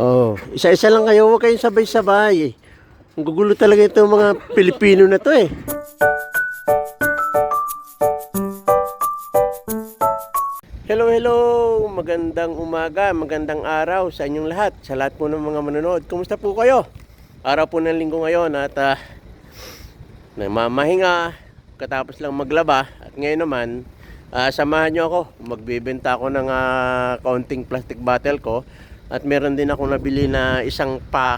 Oh, isa-isa lang kayo, huwag kayong sabay-sabay. Ang gugulo talaga itong mga Pilipino na to eh. Hello, hello! Magandang umaga, magandang araw sa inyong lahat, sa lahat po ng mga manonood. Kumusta po kayo? Araw po ng linggo ngayon at ah, namamahinga, katapos lang maglaba. At ngayon naman, ah, samahan nyo ako. Magbibenta ako ng ah, kaunting plastic bottle ko. At meron din ako nabili na isang pa,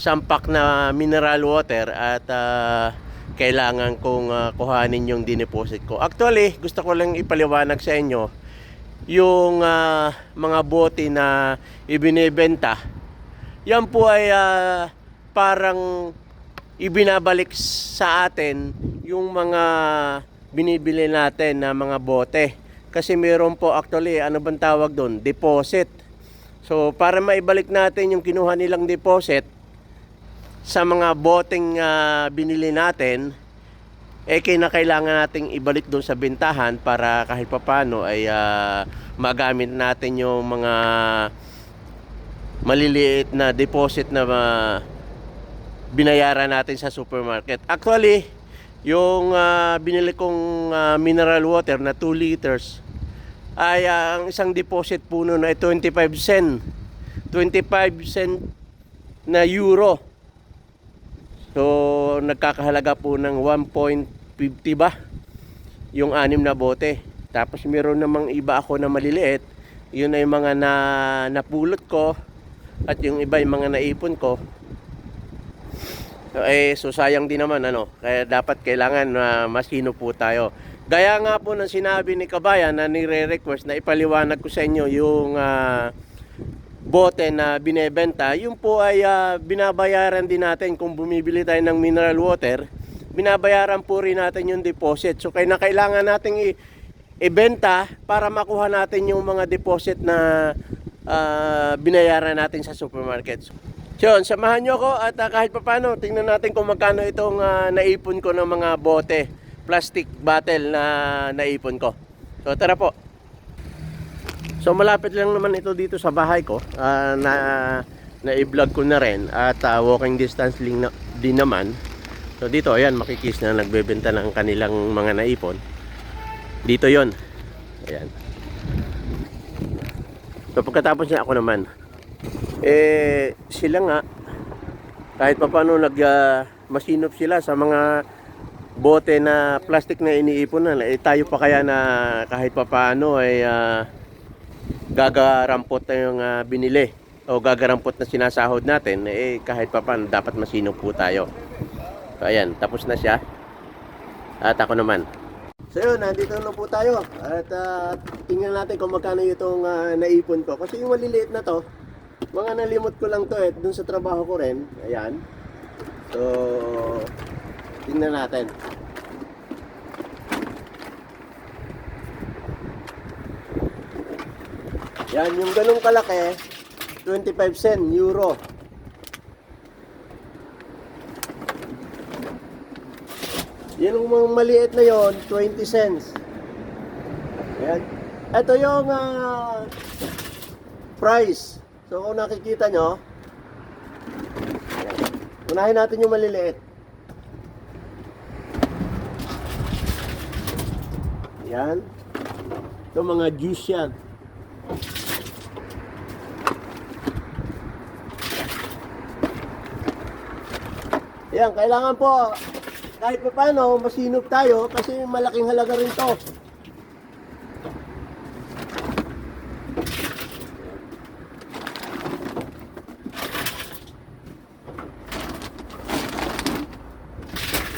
sampak na mineral water at ah, kailangan kong ah, kuhanin yung dineposit ko. Actually, gusto ko lang ipaliwanag sa inyo yung ah, mga bote na ibinebenta. Yan po ay ah, parang ibinabalik sa atin yung mga binibili natin na mga bote. Kasi meron po actually, ano bang tawag doon? Deposit. So, para maibalik natin yung kinuha nilang deposit sa mga boteng ah, binili natin, eh kinakailangan nating ibalik doon sa bintahan para kahit papano ay ah, magamit natin yung mga maliliit na deposit na ah, binayaran natin sa supermarket. Actually, yung ah, binili kong ah, mineral water na 2 liters ay ah, ang isang deposit po nun ay 25 cent. 25 cent na euro. So, nagkakahalaga po ng 1.50 ba? Yung anim na bote. Tapos meron namang iba ako na maliliit. Yun ay mga na napulot ko. At yung iba yung mga naipon ko. Eh, so sayang din naman ano. Kaya dapat kailangan na masino po tayo. Gaya nga po ng sinabi ni Kabayan na nire-request na ipaliwanag ko sa inyo yung ah, bote na binebenta, yun po ay ah, binabayaran din natin kung bumibili tayo ng mineral water, binabayaran po rin natin yung deposit. So kaya na kailangan nating i- ibenta para makuha natin yung mga deposit na ah, binayaran natin sa supermarket. So, yun, samahan nyo ako at ah, kahit papano, tingnan natin kung magkano itong ah, naipon ko ng mga bote, plastic bottle na naipon ko. So tara po. So malapit lang naman ito dito sa bahay ko ah, na na i-vlog ko na rin at ah, walking distance lang na, din naman. So dito ayan makikis na nagbebenta ng kanilang mga naipon. Dito 'yon. Ayan. So pagkatapos niya ako naman eh sila nga kahit pa paano nag ah, masinop sila sa mga bote na plastic na iniipon na eh, tayo pa kaya na kahit pa paano ay ah, gagarampot na yung ah, binili o gagarampot na sinasahod natin, eh kahit pa paano dapat masinop po tayo. So ayan, tapos na siya. At ako naman. So yun, nandito na po tayo. At ah, tingnan natin kung magkano itong ah, naipon ko. Kasi yung maliliit na to, mga nalimot ko lang to eh, dun sa trabaho ko rin. Ayan. So, tingnan natin. Yan, yung ganong kalaki, 25 cent, euro. Yan yung mga maliit na yon 20 cents. Ayan. Ito yung ah, price. So kung nakikita nyo, unahin natin yung maliliit. Yan. Ito mga juice yan. Yan, kailangan po kahit pa paano masinop tayo kasi malaking halaga rin to.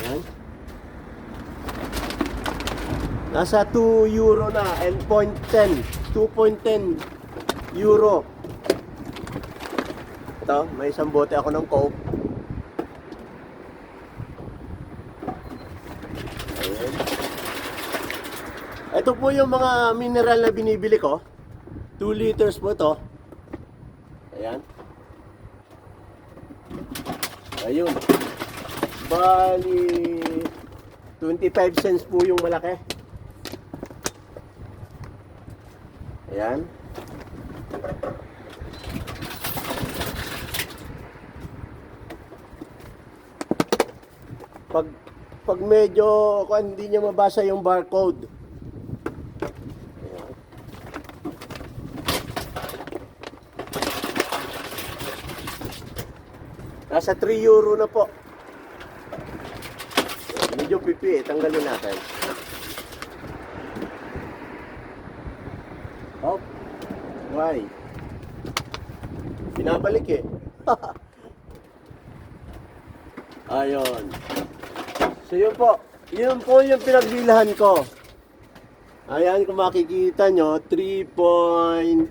Yan. Nasa 2 euro na and 0.10 2.10 euro. Ito may isang bote ako ng coke. Ayan. ito po yung mga mineral na binibili ko. 2 liters po to ayan. Ayun. Bali 25 cents po yung malaki Ayan. Pag pag medyo kung hindi niya mabasa yung barcode. Nasa 3 euro na po. Medyo pipi eh, tanggalin natin. Why? Binabalik eh. Ayun. So yun po. Yun po yung pinagbilahan ko. Ayan kung makikita nyo, 3.60.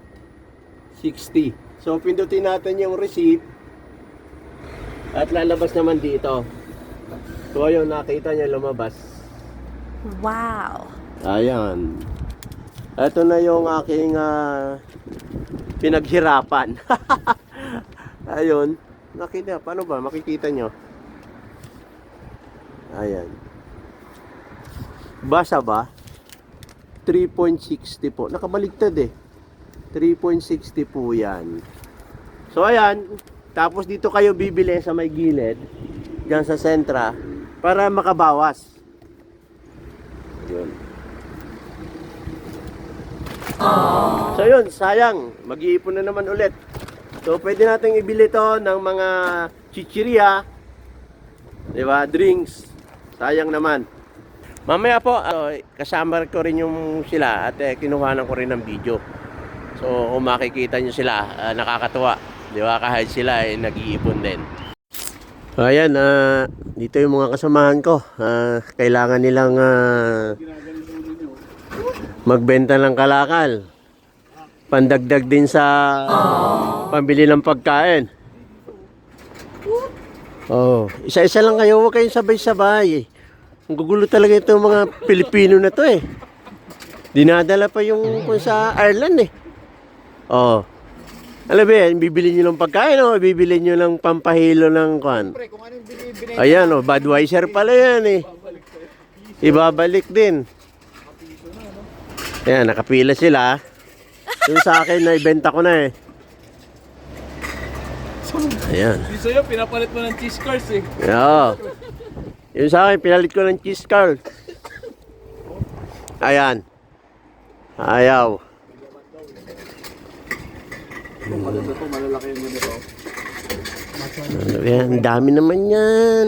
So pindutin natin yung receipt. At lalabas naman dito. So ayun, nakita niya lumabas. Wow. Ayan. Ito na yung aking ah, pinaghirapan. Ayun. Nakita, paano ba? Makikita nyo. Ayan. Basa ba? 3.60 po. Nakabaligtad eh. 3.60 po yan. So ayan. Tapos dito kayo bibili sa may gilid. Diyan sa sentra. Para makabawas. Yun. So yun, sayang. Mag-iipon na naman ulit. So pwede nating ibili to ng mga chichirya, di ba, drinks. Sayang naman. Mamaya po, ano, kasama ko rin yung sila at eh, kinuhanan ko rin ng video. So kung makikita nyo sila, ah, nakakatuwa. Di ba, kahit sila ay nag-iipon din. Ayan, ah, dito yung mga kasamahan ko. Ah, kailangan nilang ah, magbenta ng kalakal. Pandagdag din sa pambili ng pagkain. Oh, isa-isa lang kayo, huwag kayong sabay-sabay. Ang gugulo talaga itong mga Pilipino na to eh. Dinadala pa yung kung sa Ireland eh. Oh. Alam mo yan, bibili nyo ng pagkain o bibili nyo ng pampahilo ng kwan. Ayan oh, Budweiser pala yan eh. Ibabalik din. Ayan, nakapila sila. Yung sa akin, naibenta ko na eh. Ayan. Yung sa'yo, pinapalit mo ng cheese curds eh. Oo. Yung sa akin, pinalit ko ng cheese curd. Ayan. Ayaw. Ano yan? Ang dami naman yan.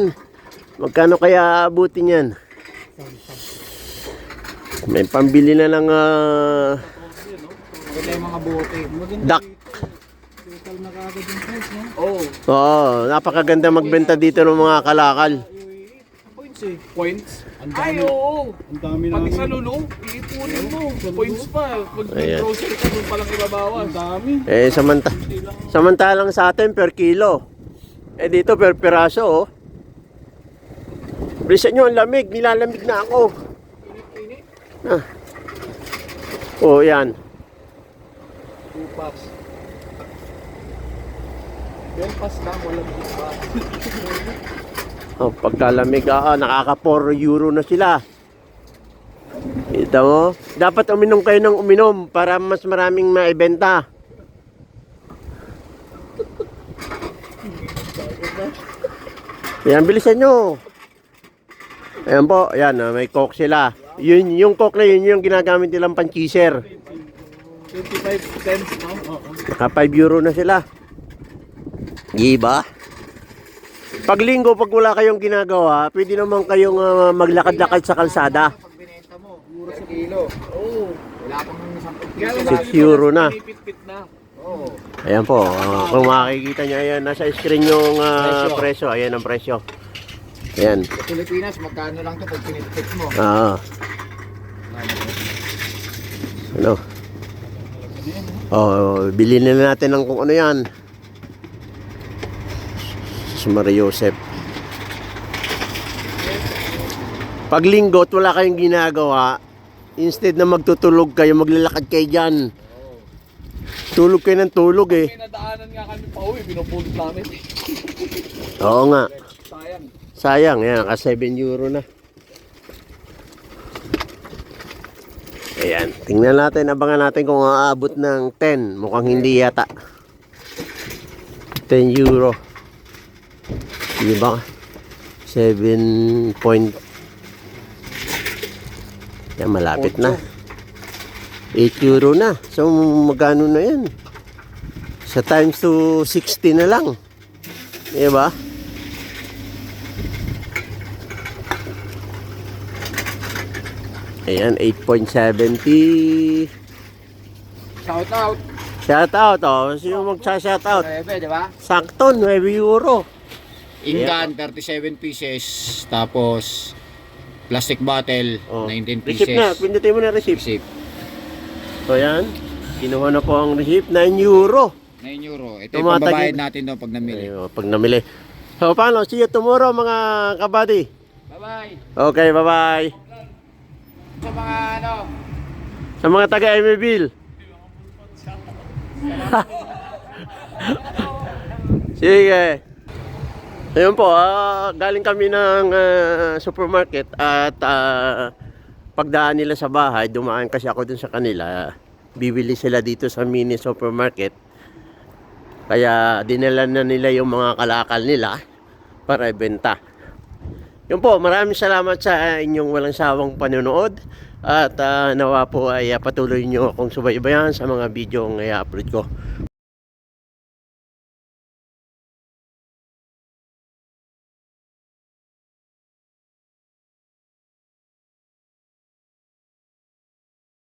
Magkano kaya abutin yan? May pambili na ng ah, Maganda yung mga bote. Maganda duck. total na kagad yung price, no? Oo. Oo, napakaganda magbenta dito ng mga kalakal. Points eh. Points? Ang dami. Ay, oo. Ang dami Pati namin. sa lulo, iipunin mo. Points pa. Pag Ayan. grocery ka, doon palang ibabawas. Ang dami. Eh, samanta samantalang sa atin per kilo. Eh, dito per piraso, oh. Bilisan nyo, ang lamig. Nilalamig na ako. Ah. Oh, yan. Two packs. Yung pass lang, walang iba. Oh, pagkalamig, ah, nakaka 4 euro na sila. Kita mo? Dapat uminom kayo ng uminom para mas maraming maibenta. Yan, bilisan nyo. Ayan po, ayan, ah, may coke sila. Yun, yung coke na yun, yung ginagamit nilang pan-cheeser. 25 cents, no? Oo. Naka 5 euro na sila. Giba? Pag linggo, pag wala kayong ginagawa, pwede naman kayong ah, maglakad-lakad sa kalsada. Pag binenta mo, mura sa kilo. Oo. Wala pang 10 Kaya lang Six euro na. Pinipit-pit na. Oo. Ayan po, ah, kung makikita nyo, ayan, nasa screen yung ah, Presyo. presyo. Ayan ang presyo. Ayan. Sa Pilipinas, magkano lang to pag pinipit mo? Ah, ano? Oh, bilhin na natin ng kung ano yan. Si Maria Joseph. Pag linggo at wala kayong ginagawa, instead na magtutulog kayo, maglalakad kayo dyan. Tulog kayo ng tulog eh. May nadaanan nga kami pa uwi, pinupulot namin. Oo nga. Sayang. Yan, naka 7 euro na. Ayan, tingnan natin, abangan natin kung aabot ng 10. Mukhang hindi yata. 10 euro. Di ba? 7 point yan malapit na 8 euro na so magkano na yan sa times to 60 na lang di ba ayan 8.70 Shout out. shout out oh sino magsa shout out Nueve, di ba? sakto 9 euro Ingan, 37 pieces. Tapos, plastic bottle, oh. 19 receipt pieces. na pindutin mo na receipt Receipt. So yan, kinuha na po ang receipt, 9 euro. 9 euro. Ito yung pambabayad natin doon pag namili. Ayun, pag namili. So paano, see you tomorrow mga kabady. Bye-bye. Okay, bye-bye. Sa mga ano, Sa mga taga Emmyville. Sige. Ayun po, ah, galing kami ng ah, supermarket at ah, pagdaan nila sa bahay, dumaan kasi ako dun sa kanila. Bibili sila dito sa mini supermarket. Kaya dinala na nila yung mga kalakal nila para ibenta. Yun po, maraming salamat sa inyong walang sawang panonood at ah, nawa po ay ah, patuloy nyo akong subaybayan sa mga video ng i-upload ko.